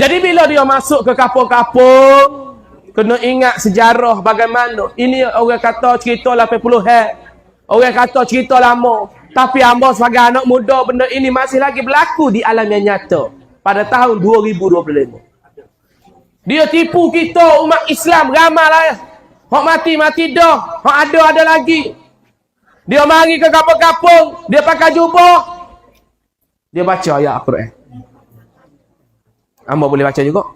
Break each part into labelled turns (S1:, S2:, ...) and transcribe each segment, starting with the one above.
S1: Jadi bila dia masuk ke kapung-kapung, kena ingat sejarah bagaimana. Ini orang kata cerita 80 hek. Orang kata cerita lama. Tapi hamba sebagai anak muda, benda ini masih lagi berlaku di alam yang nyata. Pada tahun 2025. Dia tipu kita umat Islam ramai lah. Hak mati-mati dah. Hak ada ada lagi. Dia mari ke kapung-kapung, dia pakai jubah. Dia baca ayat Al-Quran. Hamba boleh baca juga.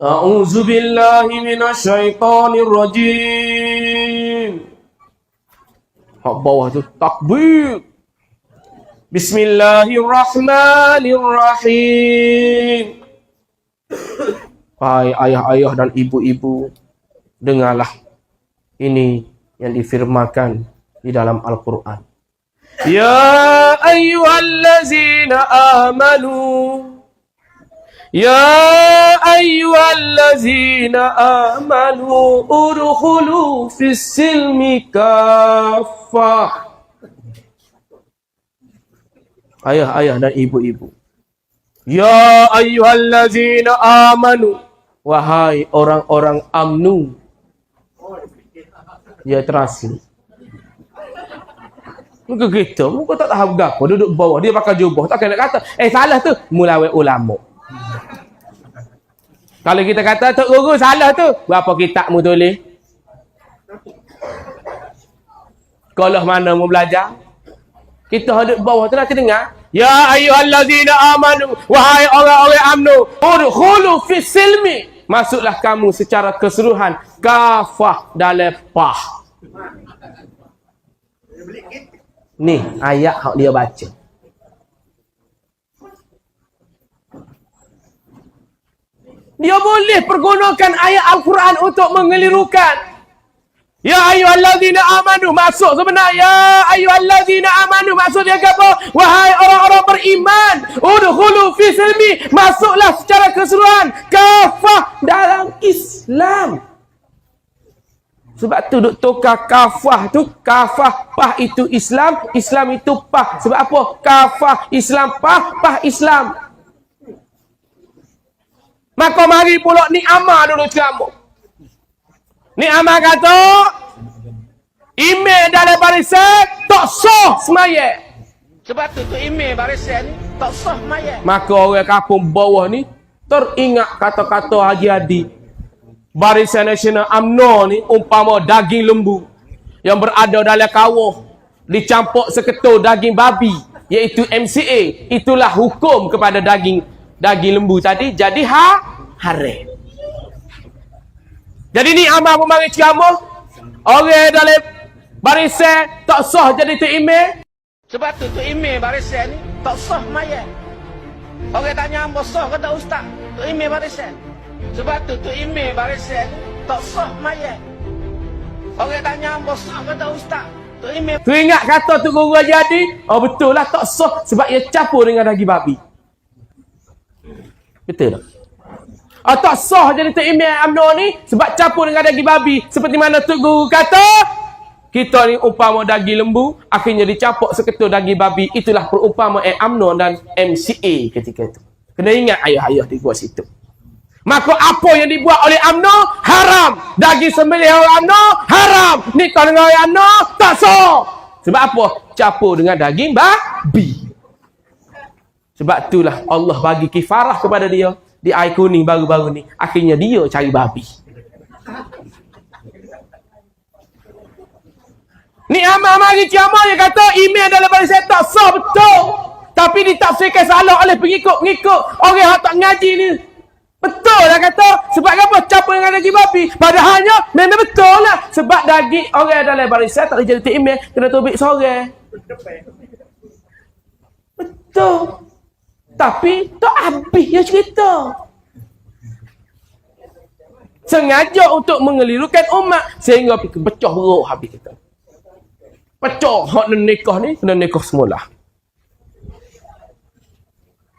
S1: A'udzu billahi minasyaitonir rajim. Hak bawah tu takbir. Bismillahirrahmanirrahim. Hai ayah-ayah dan ibu-ibu, dengarlah ini yang difirmakan di dalam Al-Quran. Ya ayyuhallazina amanu Ya ayyuhallazina amanu udkhulu fis silmi kaffah Ayah-ayah dan ibu-ibu Ya ayyuhallazina amanu Wahai orang-orang amnu Ya terasi Muka kita, muka tak tahu apa Duduk bawah, dia pakai jubah Tak kena kata, eh salah tu Mulai ulama Kalau kita kata, Tok Guru salah tu Berapa kitab mu tulis? Kalau mana mu belajar? Kita duduk bawah tu nanti dengar. Ya ayyuhallazina amanu Wahai orang-orang amnu Udkhulu fis silmi. Masuklah kamu secara keseluruhan Kafah dalam pah. Ni ayat hak dia baca Dia boleh pergunakan ayat Al-Quran untuk mengelirukan Ya ayyuhallazina amanu masuk sebenarnya ya ayyuhallazina amanu maksud dia apa? Wahai orang-orang beriman, udkhulu fi silmi, masuklah secara keseluruhan kafah dalam Islam. Sebab tu duk tukar kafah tu, kafah pah itu Islam, Islam itu pah. Sebab apa? Kafah Islam pah, pah Islam. Maka mari pula ni amal dulu kamu. Ni amal kata email dalam barisan tak sah semaya.
S2: Sebab tu tu email barisan ni tak sah maya.
S1: Maka orang kampung bawah ni teringat kata-kata Haji Adi. Barisan Nasional UMNO ni umpama daging lembu yang berada dalam kawah dicampur seketul daging babi iaitu MCA. Itulah hukum kepada daging daging lembu tadi jadi ha haram. Jadi ni amal memanggil ceramah. Orang dalam barisan tak sah jadi tu email.
S2: Sebab tu tu email barisan ni tak sah maya. Orang tanya hamba sah ke tak ustaz? Tu email barisan. Sebab tu tu email barisan ni tak sah maya. Orang tanya hamba sah ke tak ustaz? Tu email
S1: Tu ingat kata tu guru jadi. Oh betul lah tak sah sebab ia campur dengan daging babi. Betul tak? Oh, tak sah jadi tu email UMNO ni sebab campur dengan daging babi. Seperti mana tu guru kata. Kita ni umpama daging lembu, akhirnya dicampur seketul daging babi. Itulah perumpama UMNO dan MCA ketika itu. Kena ingat ayah-ayah di gua situ. Maka apa yang dibuat oleh UMNO haram. Daging sembelih oleh UMNO haram. Nikah dengan UMNO tak sah. Sebab apa? Campur dengan daging babi. Sebab itulah Allah bagi kifarah kepada dia di air kuning baru-baru ni. Akhirnya dia cari babi. Ni amal mari ciamah dia kata email dalam barisan tak sah betul. Tapi ditafsirkan salah oleh pengikut-pengikut orang yang tak ngaji ni. Betul lah kata. Sebab apa? Campur dengan daging babi. Padahalnya memang betul lah. Sebab daging orang dalam barisan tak boleh jadi email. Kena tubik sore. Betul. Tapi tak habis dia cerita. Sengaja untuk mengelirukan umat. Sehingga pecah beruk habis kita. Pecah hak nikah ni. Kena nikah semula.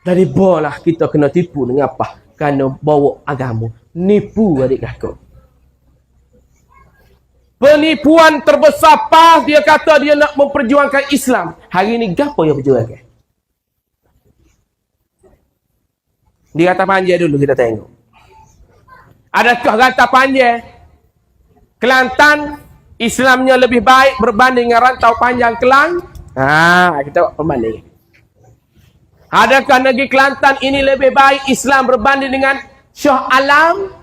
S1: Dari bolah kita kena tipu dengan apa? Kerana bawa agama. Nipu adik kakak. Penipuan terbesar pas dia kata dia nak memperjuangkan Islam. Hari ni gapo yang perjuangkan? Di rantau panjang dulu kita tengok. Adakah rantau panjang Kelantan Islamnya lebih baik berbanding dengan rantau panjang Kelang? Ha, kita buat perbanding. Adakah negeri Kelantan ini lebih baik Islam berbanding dengan Shah Alam?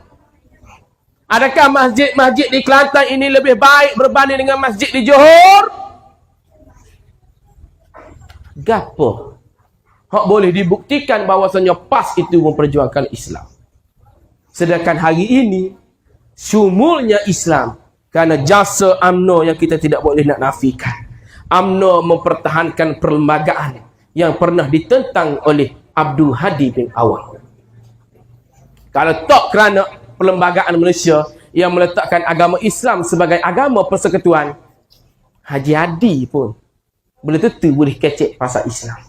S1: Adakah masjid-masjid di Kelantan ini lebih baik berbanding dengan masjid di Johor? Gapo? Hak boleh dibuktikan bahawasanya PAS itu memperjuangkan Islam. Sedangkan hari ini, sumulnya Islam kerana jasa UMNO yang kita tidak boleh nak nafikan. UMNO mempertahankan perlembagaan yang pernah ditentang oleh Abdul Hadi bin Awang. Kalau tak kerana perlembagaan Malaysia yang meletakkan agama Islam sebagai agama persekutuan, Haji Hadi pun boleh tentu boleh kecek pasal Islam.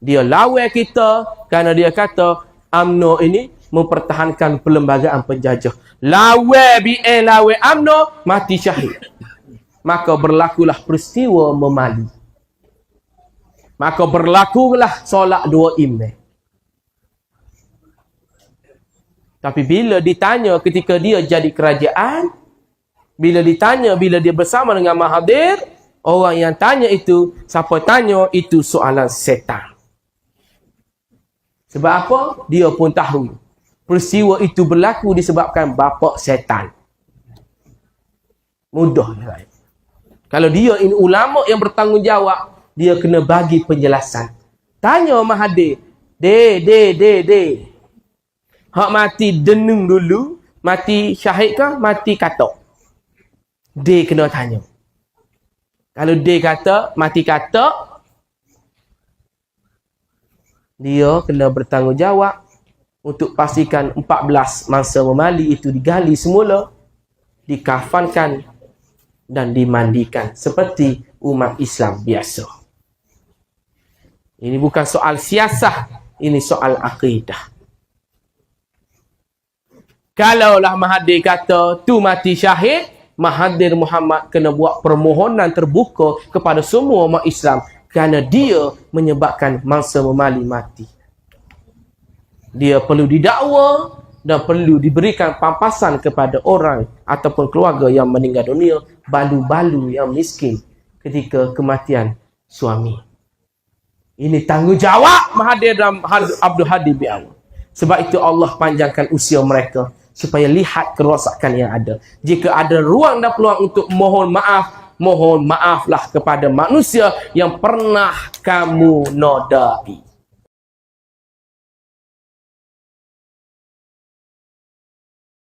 S1: Dia lawan kita kerana dia kata UMNO ini mempertahankan perlembagaan penjajah. Lawan BN lawan UMNO mati syahid. Maka berlakulah peristiwa memali. Maka berlakulah solat dua imam. Tapi bila ditanya ketika dia jadi kerajaan, bila ditanya bila dia bersama dengan Mahathir, orang yang tanya itu, siapa tanya itu soalan setan. Sebab apa? Dia pun tahu. Peristiwa itu berlaku disebabkan bapa setan. Mudah. Kalau dia ini ulama yang bertanggungjawab, dia kena bagi penjelasan. Tanya Mahathir. De, de, de, de. Hak mati denung dulu, mati syahid ke, mati katok. D kena tanya. Kalau D kata, mati katok, dia kena bertanggungjawab untuk pastikan 14 mangsa memali itu digali semula, dikafankan dan dimandikan seperti umat Islam biasa. Ini bukan soal siasah, ini soal akidah. Kalaulah Mahathir kata tu mati syahid, Mahathir Muhammad kena buat permohonan terbuka kepada semua umat Islam kerana dia menyebabkan mangsa memali mati. Dia perlu didakwa dan perlu diberikan pampasan kepada orang ataupun keluarga yang meninggal dunia, balu-balu yang miskin ketika kematian suami. Ini tanggungjawab Mahathir dan Abdul Hadi Bi'aw. Sebab itu Allah panjangkan usia mereka supaya lihat kerosakan yang ada. Jika ada ruang dan peluang untuk mohon maaf, mohon maaflah kepada manusia yang pernah kamu nodai.